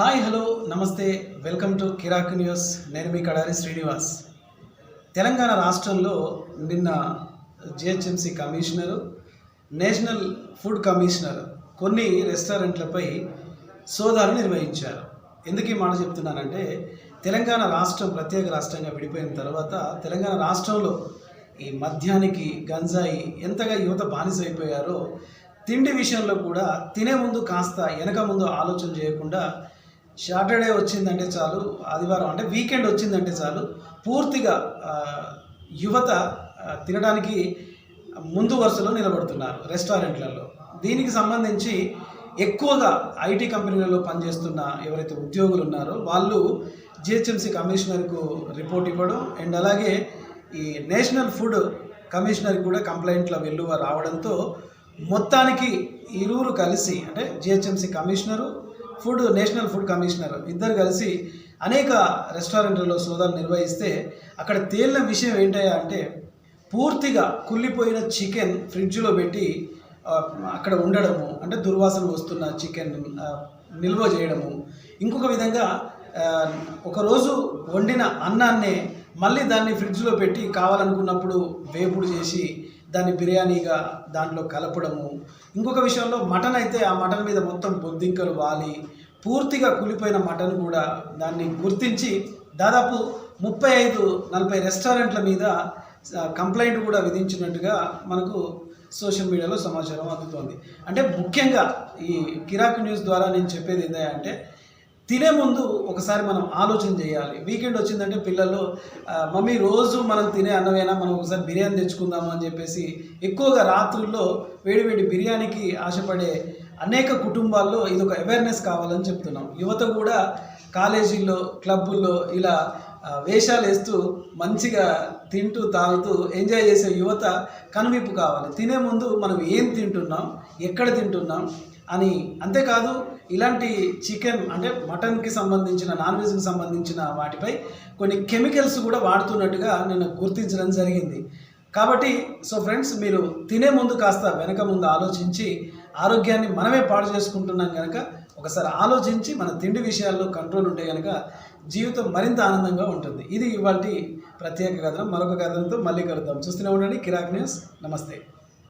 Hi hello నమస్తే welcome to Kirik news. నేను మీ కడారి శ్రీనివాస్. తెలంగాణ రాష్ట్రంలో నిన్న GHMC commissioner national food commissioner కొన్ని రెస్టారెంట్లపై సోదాలు నిర్వహించారు. ఎందుకు ఈ మాట చెప్తున్నానంటే తెలంగాణ రాష్ట్రం ప్రత్యేక రాష్ట్రంగా విడిపోయిన తర్వాత తెలంగాణ రాష్ట్రంలో ఈ మద్యానికి గంజాయి ఎంతగా యువత బానిస అయిపోయారో తిండి విషయంలో కూడా తినే ముందు కాస్త వెనక ముందు ఆలోచన చేయకుండా సాటర్డే వచ్చిందంటే చాలు ఆదివారం అంటే వీకెండ్ వచ్చిందంటే చాలు. పూర్తిగా యువత తినడానికి ముందు వరుసలో నిలబడుతున్నారు రెస్టారెంట్లలో. దీనికి సంబంధించి ఎక్కువగా ఐటీ కంపెనీలలో పనిచేస్తున్న ఎవరైతే ఉద్యోగులు ఉన్నారో వాళ్ళు జిహెచ్ఎంసీ కమిషనర్కు రిపోర్ట్ ఇవ్వడం అండ్ అలాగే ఈ నేషనల్ ఫుడ్ కమిషనర్కి కూడా కంప్లైంట్ల వెల్లువ రావడంతో మొత్తానికి ఇరువురు కలిసి అంటే GHMC commissioner food national food commissioner ఇద్దరు కలిసి అనేక రెస్టారెంట్లలో సోదాలు నిర్వహిస్తే అక్కడ తేలిన విషయం ఏంటయ్యా అంటే పూర్తిగా కుళ్ళిపోయిన చికెన్ ఫ్రిడ్జ్లో పెట్టి అక్కడ ఉండడము అంటే దుర్వాసన వస్తున్న చికెన్ నిల్వ చేయడము. ఇంకొక విధంగా ఒకరోజు వండిన అన్నాన్నే మళ్ళీ దాన్ని ఫ్రిడ్జ్లో పెట్టి కావాలనుకున్నప్పుడు వేపుడు చేసి దాన్ని బిర్యానీగా దాంట్లో కలపడము. ఇంకొక విషయంలో మటన్ అయితే ఆ మటన్ మీద మొత్తం బొద్దింకలు వాలి. పూర్తిగా కూలిపోయిన మటన్ కూడా దాన్ని గుర్తించి దాదాపు ముప్పై ఐదు నలభై రెస్టారెంట్ల మీద కంప్లైంట్ కూడా విధించినట్టుగా మనకు సోషల్ మీడియాలో సమాచారం అందుతోంది. అంటే ముఖ్యంగా ఈ కిరాక్ న్యూస్ ద్వారా నేను చెప్పేది ఏంటంటే తినే ముందు ఒకసారి మనం ఆలోచన చేయాలి. వీకెండ్ వచ్చిందంటే పిల్లలు మమ్మీ రోజు మనం తినే అన్నమేనా? మనం ఒకసారి బిర్యానీ తెచ్చుకుందాము అని చెప్పేసి ఎక్కువగా రాత్రుల్లో వేడి వేడి బిర్యానీకి ఆశపడే అనేక కుటుంబాల్లో ఇది ఒక అవేర్నెస్ కావాలని చెప్తున్నాం. యువత కూడా కాలేజీల్లో క్లబ్బుల్లో ఇలా వేషాలు వేస్తూ మంచిగా తింటూ తాగుతూ ఎంజాయ్ చేసే యువత కనువిప్పు కావాలి. తినే ముందు మనం ఏం తింటున్నాం ఎక్కడ తింటున్నాం అని అంతేకాదు ఇలాంటి చికెన్ అంటే మటన్కి సంబంధించిన నాన్ వెజ్కి సంబంధించిన వాటిపై కొన్ని కెమికల్స్ కూడా వాడుతున్నట్టుగా నేను గుర్తించడం జరిగింది. కాబట్టి సో ఫ్రెండ్స్ మీరు తినే ముందు కాస్త వెనక ముందు ఆలోచించి ఆరోగ్యాన్ని మనమే పాడు చేసుకుంటున్నాం కనుక ఒకసారి ఆలోచించి మన తిండి విషయాల్లో కంట్రోల్ ఉంటే కనుక జీవితం మరింత ఆనందంగా ఉంటుంది. ఇది ఇవాళ ప్రత్యేక కథనం. మరొక కథనంతో మళ్ళీ కలుద్దాం. చూస్తూనే ఉండండి. కిరాక్ న్యూస్. నమస్తే.